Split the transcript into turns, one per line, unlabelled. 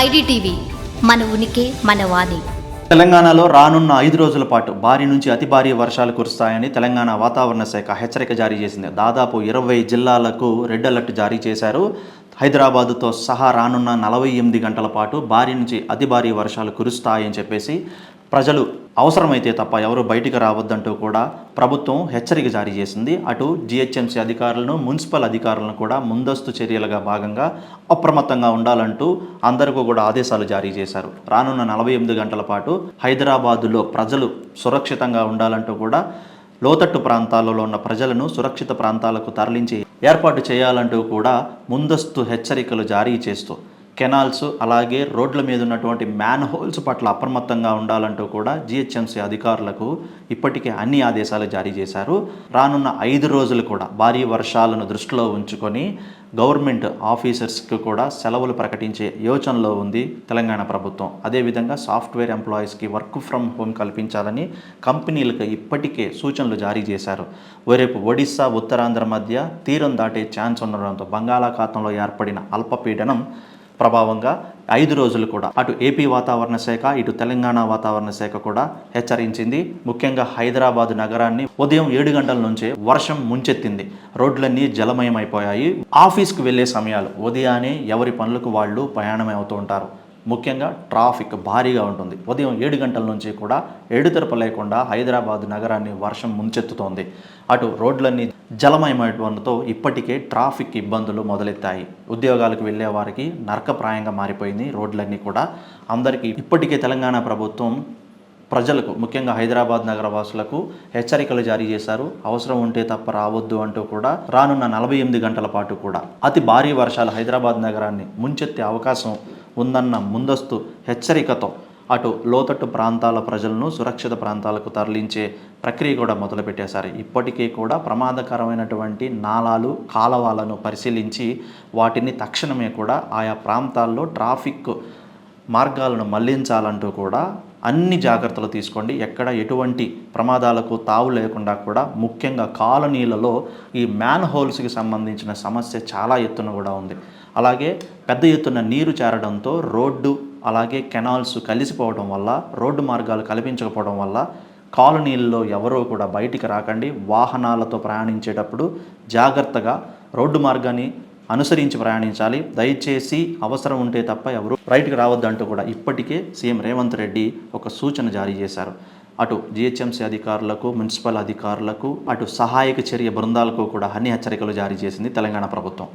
IDTV మన ఉనికి మన వాణి.
తెలంగాణలో రానున్న ఐదు రోజుల పాటు భారీ నుంచి అతి భారీ వర్షాలు కురుస్తాయని తెలంగాణ వాతావరణ శాఖ హెచ్చరిక జారీ చేసింది. దాదాపు ఇరవై జిల్లాలకు రెడ్ అలర్ట్ జారీ చేశారు. హైదరాబాదుతో సహా రానున్న నలభై ఎనిమిది గంటల పాటు భారీ నుంచి అతి భారీ వర్షాలు కురుస్తాయని చెప్పేసి ప్రజలు అవసరమైతే తప్ప ఎవరు బయటికి రావద్దంటూ కూడా ప్రభుత్వం హెచ్చరిక జారీ చేసింది. అటు జిహెచ్ఎంసీ అధికారులను మున్సిపల్ అధికారులను కూడా ముందస్తు చర్యలుగా భాగంగా అప్రమత్తంగా ఉండాలంటూ అందరికీ కూడా ఆదేశాలు జారీ చేశారు. రానున్న నలభై ఎనిమిది గంటల పాటు హైదరాబాదులో ప్రజలు సురక్షితంగా ఉండాలంటూ కూడా లోతట్టు ప్రాంతాలలో ఉన్న ప్రజలను సురక్షిత ప్రాంతాలకు తరలించి ఏర్పాటు చేయాలంటూ కూడా ముందస్తు హెచ్చరికలు జారీ చేస్తూ కెనాల్స్ అలాగే రోడ్ల మీద ఉన్నటువంటి మ్యాన్ హోల్స్ పట్ల అప్రమత్తంగా ఉండాలంటూ కూడా జిహెచ్ఎంసీ అధికారులకు ఇప్పటికే అన్ని ఆదేశాలు జారీ చేశారు. రానున్న ఐదు రోజులు కూడా భారీ వర్షాలను దృష్టిలో ఉంచుకొని గవర్నమెంట్ ఆఫీసర్స్కి కూడా సెలవులు ప్రకటించే యోచనలో ఉంది తెలంగాణ ప్రభుత్వం. అదేవిధంగా సాఫ్ట్వేర్ ఎంప్లాయీస్కి వర్క్ ఫ్రమ్ హోమ్ కల్పించాలని కంపెనీలకు ఇప్పటికే సూచనలు జారీ చేశారు. రేపు ఒడిశా ఉత్తరాంధ్ర మధ్య తీరం దాటే ఛాన్స్ ఉండడంతో బంగాళాఖాతంలో ఏర్పడిన అల్పపీడనం ప్రభావంగా ఐదు రోజులు కూడా. అటు ఏపీ వాతావరణ శాఖ ఇటు తెలంగాణ వాతావరణ శాఖ కూడా హెచ్చరించింది. ముఖ్యంగా హైదరాబాద్ నగరాన్ని ఉదయం ఏడు గంటల నుంచే వర్షం ముంచెత్తింది. రోడ్లన్నీ జలమయమైపోయాయి. ఆఫీస్కి వెళ్ళే సమయాలు ఉదయాన్నే ఎవరి పనులకు వాళ్ళు ప్రయాణం అవుతూ ఉంటారు. ముఖ్యంగా ట్రాఫిక్ భారీగా ఉంటుంది. ఉదయం ఏడు గంటల నుంచి కూడా ఎడుతెరప లేకుండా హైదరాబాద్ నగరాన్ని వర్షం ముంచెత్తుతోంది. అటు రోడ్లన్నీ జలమయమైనతో ఇప్పటికే ట్రాఫిక్ ఇబ్బందులు మొదలెత్తాయి. ఉద్యోగాలకు వెళ్ళే వారికి నరకప్రాయంగా మారిపోయింది రోడ్లన్నీ కూడా. అందరికీ ఇప్పటికే తెలంగాణ ప్రభుత్వం ప్రజలకు ముఖ్యంగా హైదరాబాద్ నగర వాసులకు హెచ్చరికలు జారీ చేశారు. అవసరం ఉంటే తప్ప రావద్దు అంటూ కూడా రానున్న నలభై ఎనిమిది గంటల పాటు కూడా. అతి భారీ వర్షాలు హైదరాబాద్ నగరాన్ని ముంచెత్తే అవకాశం ఉందన్న ముందస్తు హెచ్చరికతో అటు లోతట్టు ప్రాంతాల ప్రజలను సురక్షిత ప్రాంతాలకు తరలించే ప్రక్రియ కూడా మొదలుపెట్టేశారు. ఇప్పటికీ కూడా ప్రమాదకరమైనటువంటి నాళాలు కాలవాలను పరిశీలించి వాటిని తక్షణమే కూడా ఆయా ప్రాంతాల్లో ట్రాఫిక్ మార్గాలను మళ్ళించాలంటూ కూడా అన్ని జాగ్రత్తలు తీసుకోండి. ఎక్కడ ఎటువంటి ప్రమాదాలకు తావు లేకుండా కూడా ముఖ్యంగా కాలనీలలో ఈ మ్యాన్ హోల్స్కి సంబంధించిన సమస్య చాలా ఎత్తున కూడా ఉంది. అలాగే పెద్ద ఎత్తున నీరు చేరడంతో రోడ్డు అలాగే కెనాల్స్ కలిసిపోవడం వల్ల రోడ్డు మార్గాలు కల్పించకపోవడం వల్ల కాలనీల్లో ఎవరూ కూడా బయటికి రాకండి. వాహనాలతో ప్రయాణించేటప్పుడు జాగ్రత్తగా రోడ్డు మార్గాన్ని అనుసరించి ప్రయాణించాలి. దయచేసి అవసరం ఉంటే తప్ప ఎవరు రైట్కి రావద్దంటూ కూడా ఇప్పటికే సీఎం రేవంత్ రెడ్డి ఒక సూచన జారీ చేశారు. అటు జిహెచ్ఎంసీ అధికారులకు మున్సిపల్ అధికారులకు అటు సహాయక చర్య బృందాలకు కూడా అన్ని హెచ్చరికలు జారీ చేసింది తెలంగాణ ప్రభుత్వం.